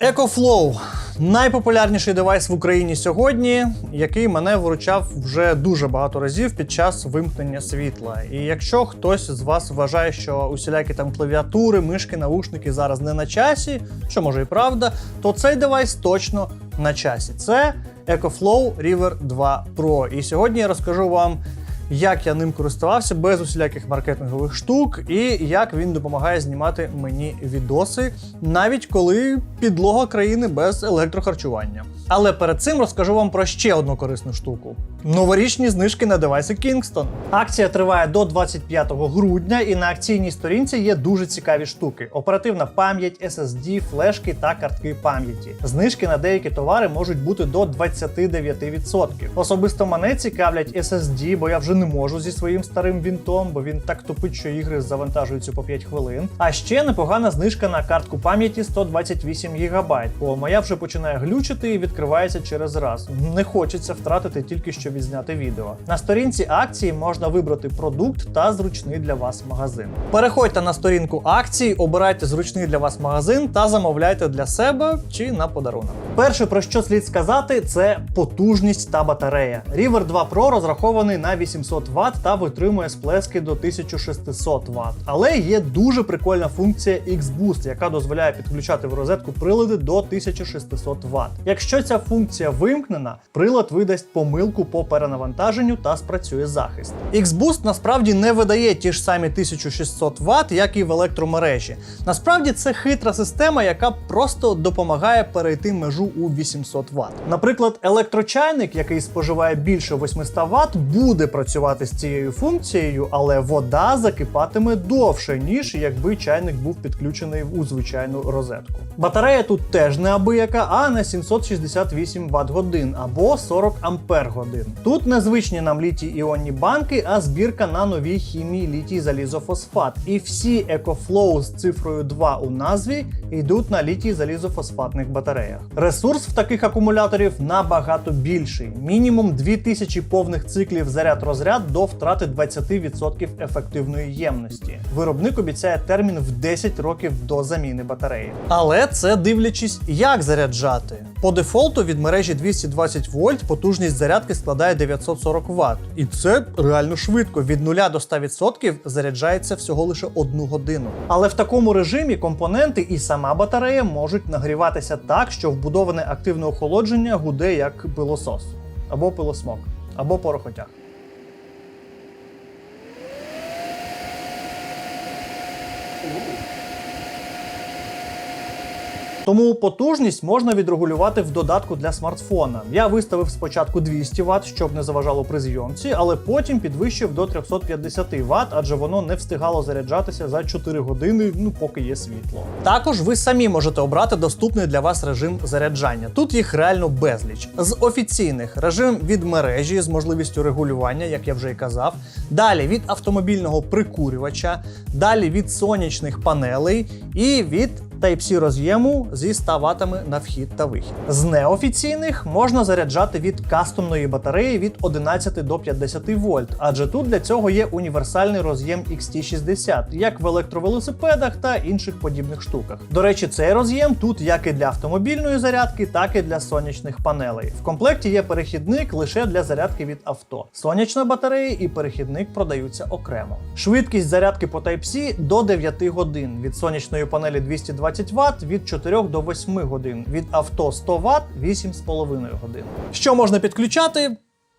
EcoFlow найпопулярніший девайс в Україні сьогодні, який мене виручав вже дуже багато разів під час вимкнення світла. І якщо хтось з вас вважає, що усілякі там клавіатури, мишки, наушники зараз не на часі, що може і правда, то цей девайс точно на часі. Це EcoFlow River 2 Pro. І сьогодні я розкажу вам. Як я ним користувався без усіляких маркетингових штук, і як він допомагає знімати мені відоси, навіть коли підлога країни без електрохарчування. Але перед цим розкажу вам про ще одну корисну штуку: новорічні знижки на девайси Kingston. Акція триває до 25 грудня, і на акційній сторінці є дуже цікаві штуки: оперативна пам'ять, SSD, флешки та картки пам'яті. Знижки на деякі товари можуть бути до 29%. Особисто мене цікавлять SSD, бо я вже не можу зі своїм старим вінтом, бо він так тупить, що ігри завантажуються по 5 хвилин. А ще непогана знижка на картку пам'яті 128 ГБ, бо моя вже починає глючити і відкривається через раз. Не хочеться втратити тільки що відзняти відео. На сторінці акції можна вибрати продукт та зручний для вас магазин. Переходьте на сторінку акції, обирайте зручний для вас магазин та замовляйте для себе чи на подарунок. Перше про що слід сказати, це потужність та батарея. River 2 Pro розрахований на 800 Вт та витримує сплески до 1600 Вт. Але є дуже прикольна функція X-Boost, яка дозволяє підключати в розетку прилади до 1600 Вт. Якщо ця функція вимкнена, прилад видасть помилку по перенавантаженню та спрацює захист. X-Boost насправді не видає ті ж самі 1600 Вт, як і в електромережі. Насправді це хитра система, яка просто допомагає перейти межу у 800 Вт. Наприклад, електрочайник, який споживає більше 800 Вт, буде працювати з цією функцією, але вода закипатиме довше, ніж якби чайник був підключений у звичайну розетку. Батарея тут теж не абияка, а на 768 Вт годин або 40 Ампер годин. Тут незвичні нам літій іонні банки, а збірка на новій хімії літій залізофосфат. І всі EcoFlow з цифрою 2 у назві йдуть на літій залізофосфатних батареях. Ресурс в таких акумуляторів набагато більший. Мінімум 2000 повних циклів заряд-розряд до втрати 20% ефективної ємності. Виробник обіцяє термін в 10 років до заміни батареї. Але це дивлячись, як заряджати. По дефолту від мережі 220 вольт потужність зарядки складає 940 Вт. І це реально швидко. Від 0 до 100% заряджається всього лише одну годину. Але в такому режимі компоненти і сама батарея можуть нагріватися так, що вбудоване активне охолодження гуде як пилосос, або пилосмок, або порохотяг. Тому потужність можна відрегулювати в додатку для смартфона. Я виставив спочатку 200 Вт, щоб не заважало при зйомці, але потім підвищив до 350 Вт, адже воно не встигало заряджатися за 4 години, ну поки є світло. Також ви самі можете обрати доступний для вас режим заряджання. Тут їх реально безліч. З офіційних режим від мережі з можливістю регулювання, як я вже і казав. Далі від автомобільного прикурювача, далі від сонячних панелей і від Type-C роз'єму зі 100 ватами на вхід та вихід. З неофіційних можна заряджати від кастомної батареї від 11 до 50 вольт, адже тут для цього є універсальний роз'єм XT60, як в електровелосипедах та інших подібних штуках. До речі, цей роз'єм тут як і для автомобільної зарядки, так і для сонячних панелей. В комплекті є перехідник лише для зарядки від авто. Сонячна батарея і перехідник продаються окремо. Швидкість зарядки по Type-C до 9 годин. Від сонячної панелі 220 Вт від 4 до 8 годин, від авто 100 Вт 8,5 годин. Що можна підключати?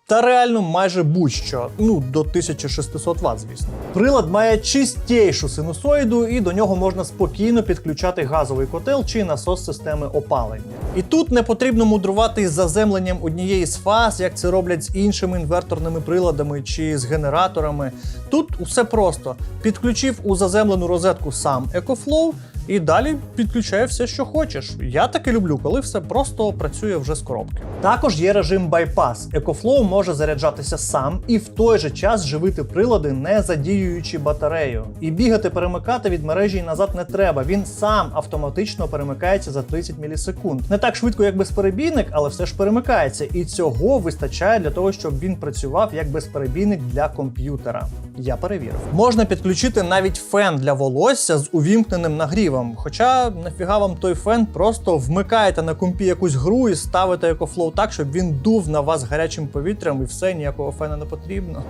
Та реально майже будь-що, ну до 1600 Вт, звісно. Прилад має чистейшу синусоїду, і до нього можна спокійно підключати газовий котел чи насос системи опалення. І тут не потрібно мудрувати із заземленням однієї з фаз, як це роблять з іншими інверторними приладами чи з генераторами. Тут усе просто: підключив у заземлену розетку сам EcoFlow, і далі підключає все, що хочеш. Я таки люблю, коли все просто працює вже з коробки. Також є режим байпас. EcoFlow може заряджатися сам і в той же час живити прилади, не задіюючи батарею. І бігати перемикати від мережі й назад не треба. Він сам автоматично перемикається за 30 мілісекунд. Не так швидко, як безперебійник, але все ж перемикається. І цього вистачає для того, щоб він працював як безперебійник для комп'ютера. Я перевірив. Можна підключити навіть фен для волосся з увімкненим нагрівом. Хоча нафіга вам той фен, просто вмикаєте на компі якусь гру і ставите екофлоу так, щоб він дув на вас гарячим повітрям, і все, ніякого фена не потрібно.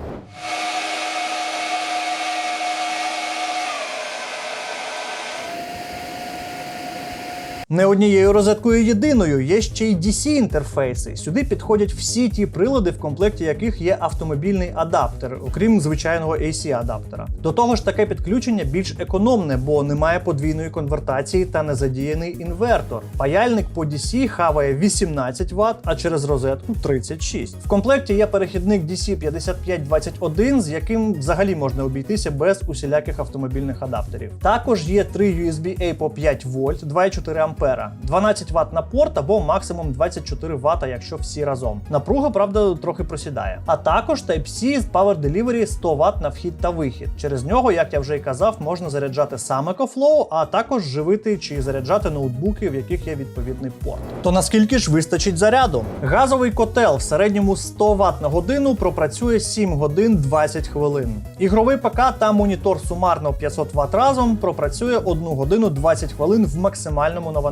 Не однією розеткою єдиною, є ще й DC-інтерфейси. Сюди підходять всі ті прилади, в комплекті яких є автомобільний адаптер, окрім звичайного AC-адаптера. До того ж, таке підключення більш економне, бо немає подвійної конвертації та не задіяний інвертор. Паяльник по DC хаває 18 Вт, а через розетку 36. В комплекті є перехідник DC 5521, з яким взагалі можна обійтися без усіляких автомобільних адаптерів. Також є три USB-A по 5 вольт, 2,4 А, 12 Вт на порт або максимум 24 Вт, якщо всі разом. Напруга, правда, трохи просідає. А також Type-C з Power Delivery 100 Вт на вхід та вихід. Через нього, як я вже і казав, можна заряджати саме EcoFlow, а також живити чи заряджати ноутбуки, в яких є відповідний порт. То наскільки ж вистачить заряду? Газовий котел в середньому 100 Вт на годину пропрацює 7 годин 20 хвилин. Ігровий ПК та монітор сумарно 500 Вт разом пропрацює 1 годину 20 хвилин в максимальному навантаженні.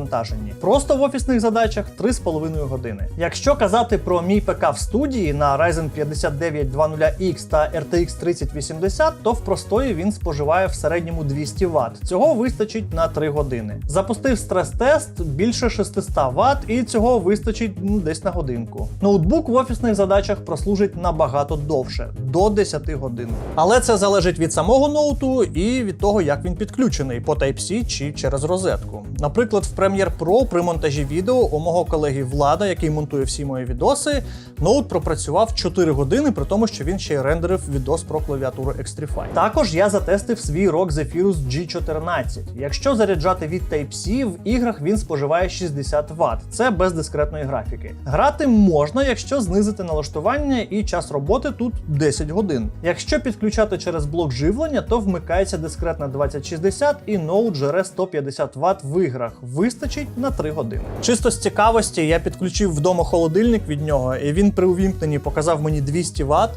Просто в офісних задачах 3,5 години. Якщо казати про мій ПК в студії на Ryzen 5920X та RTX 3080, то в простої він споживає в середньому 200 Вт. Цього вистачить на 3 години. Запустив стрес-тест більше 600 Вт, і цього вистачить ну, десь на годинку. Ноутбук в офісних задачах прослужить набагато довше до 10 годин. Але це залежить від самого ноуту і від того, як він підключений по Type-C чи через розетку. Наприклад, в Premiere Pro при монтажі відео у мого колеги Влада, який монтує всі мої відоси, ноут пропрацював 4 години, при тому, що він ще й рендерив відос про клавіатуру Xtrify. Також я затестив свій ROG Zephyrus G14. Якщо заряджати від Type-C, в іграх він споживає 60 Вт. Це без дискретної графіки. Грати можна, якщо знизити налаштування і час роботи тут 10 годин. Якщо підключати через блок живлення, то вмикається дискретна 2060 і ноут жере 150 Вт в іграх. Вистачить на 3 години. Чисто з цікавості я підключив вдома холодильник від нього, і він при увімкненні показав мені 200 Вт.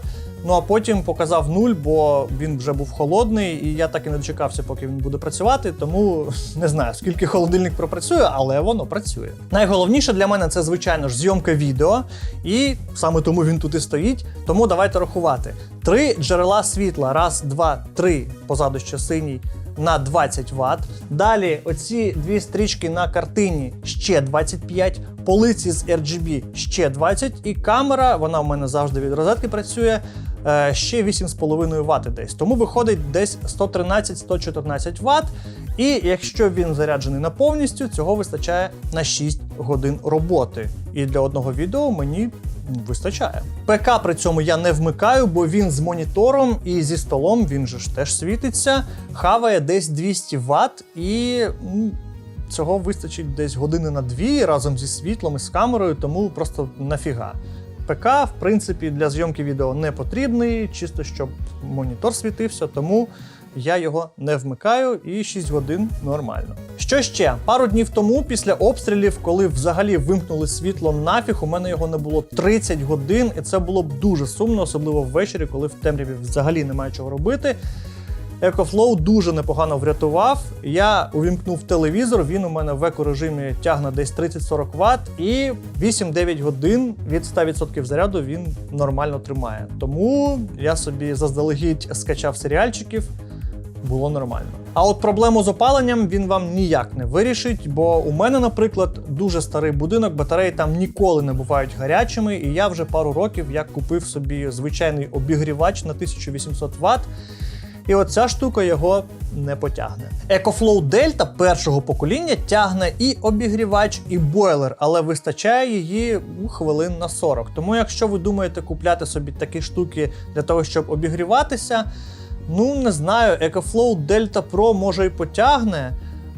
Ну а потім показав нуль, бо він вже був холодний, і я так і не дочекався, поки він буде працювати. Тому не знаю, скільки холодильник пропрацює, але воно працює. Найголовніше для мене це, звичайно ж, зйомка відео, і саме тому він тут і стоїть. Тому давайте рахувати: три джерела світла: раз, два, три, позаду ще синій. На 20 Вт. Далі оці дві стрічки на картині ще 25, полиці з RGB ще 20, і камера, вона в мене завжди від розетки працює. е, Ще 8,5 Вт десь. Тому виходить десь 113-114 Вт. І якщо він заряджений на повністю, цього вистачає на 6 годин роботи. І для одного відео мені вистачає. ПК при цьому я не вмикаю, бо він з монітором і зі столом він же ж теж світиться, хаває десь 200 Вт і. Цього вистачить десь години на дві разом зі світлом і з камерою, тому просто нафіга. ПК, в принципі, для зйомки відео не потрібний, чисто щоб монітор світився, тому я його не вмикаю і 6 годин нормально. Що ще? Пару днів тому, після обстрілів, коли взагалі вимкнули світло нафіг, у мене його не було 30 годин, і це було б дуже сумно, особливо ввечері, коли в темряві взагалі немає чого робити. EcoFlow дуже непогано врятував. Я увімкнув телевізор, він у мене в еко-режимі тягне десь 30-40 Вт, і 8-9 годин від 100% заряду він нормально тримає. Тому я собі заздалегідь скачав серіальчиків, було нормально. А от проблему з опаленням він вам ніяк не вирішить, бо у мене, наприклад, дуже старий будинок, батареї там ніколи не бувають гарячими, і я вже пару років як купив собі звичайний обігрівач на 1800 Вт. І оця штука його не потягне. EcoFlow Delta першого покоління тягне і обігрівач, і бойлер, але вистачає її ну, хвилин на 40. Тому, якщо ви думаєте купляти собі такі штуки для того, щоб обігріватися, ну не знаю, EcoFlow Delta Pro може і потягне,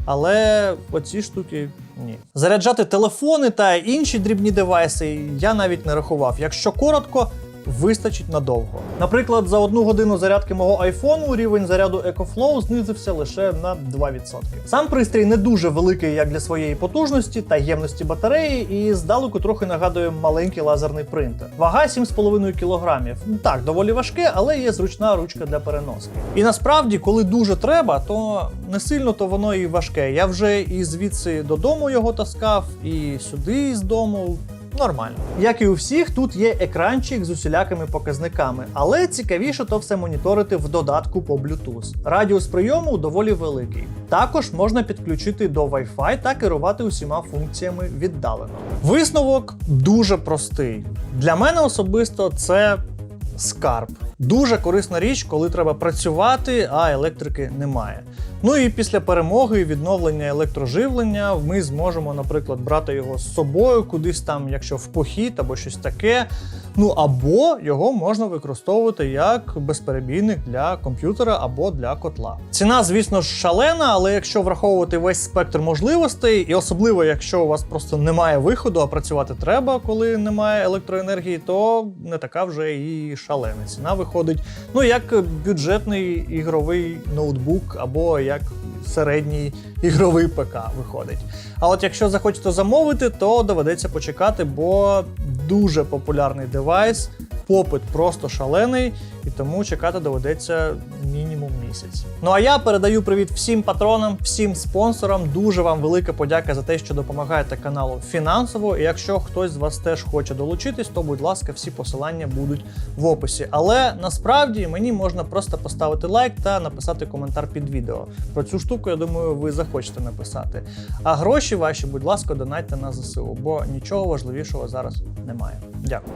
але оці штуки. Ні. Заряджати телефони та інші дрібні девайси я навіть не рахував. Якщо коротко, вистачить надовго. Наприклад, за одну годину зарядки мого айфону рівень заряду EcoFlow знизився лише на 2%. Сам пристрій не дуже великий як для своєї потужності та ємності батареї, і здалеку трохи нагадує маленький лазерний принтер. Вага 7,5 кг. Так, доволі важке, але є зручна ручка для переноски. І насправді, коли дуже треба, то не сильно то воно і важке. Я вже і звідси додому його таскав, і сюди з дому. Нормально. Як і у всіх, тут є екранчик з усілякими показниками, але цікавіше то все моніторити в додатку по Bluetooth. Радіус прийому доволі великий. Також можна підключити до Wi-Fi та керувати усіма функціями віддалено. Висновок дуже простий. Для мене особисто це скарб. Дуже корисна річ, коли треба працювати, а електрики немає. Ну і після перемоги і відновлення електроживлення ми зможемо, наприклад, брати його з собою кудись там, якщо в похід або щось таке. Ну або його можна використовувати як безперебійник для комп'ютера або для котла. Ціна, звісно ж, шалена, але якщо враховувати весь спектр можливостей, і особливо якщо у вас просто немає виходу, а працювати треба, коли немає електроенергії, то не така вже і шалена. Ціна виходить, ну як бюджетний ігровий ноутбук або як середній ігровий ПК виходить. А от якщо захочете замовити, то доведеться почекати, бо дуже популярний девайс, попит просто шалений, і тому чекати доведеться мінімум місяць. Ну а я передаю привіт всім патронам, всім спонсорам. Дуже вам велика подяка за те, що допомагаєте каналу фінансово. І якщо хтось з вас теж хоче долучитись, то будь ласка, всі посилання будуть в описі. Але насправді мені можна просто поставити лайк та написати коментар під відео. Про цю штуку, я думаю, ви захочете написати. А гроші ваші, будь ласка, донайте на ЗСУ, бо нічого важливішого зараз немає. Дякую.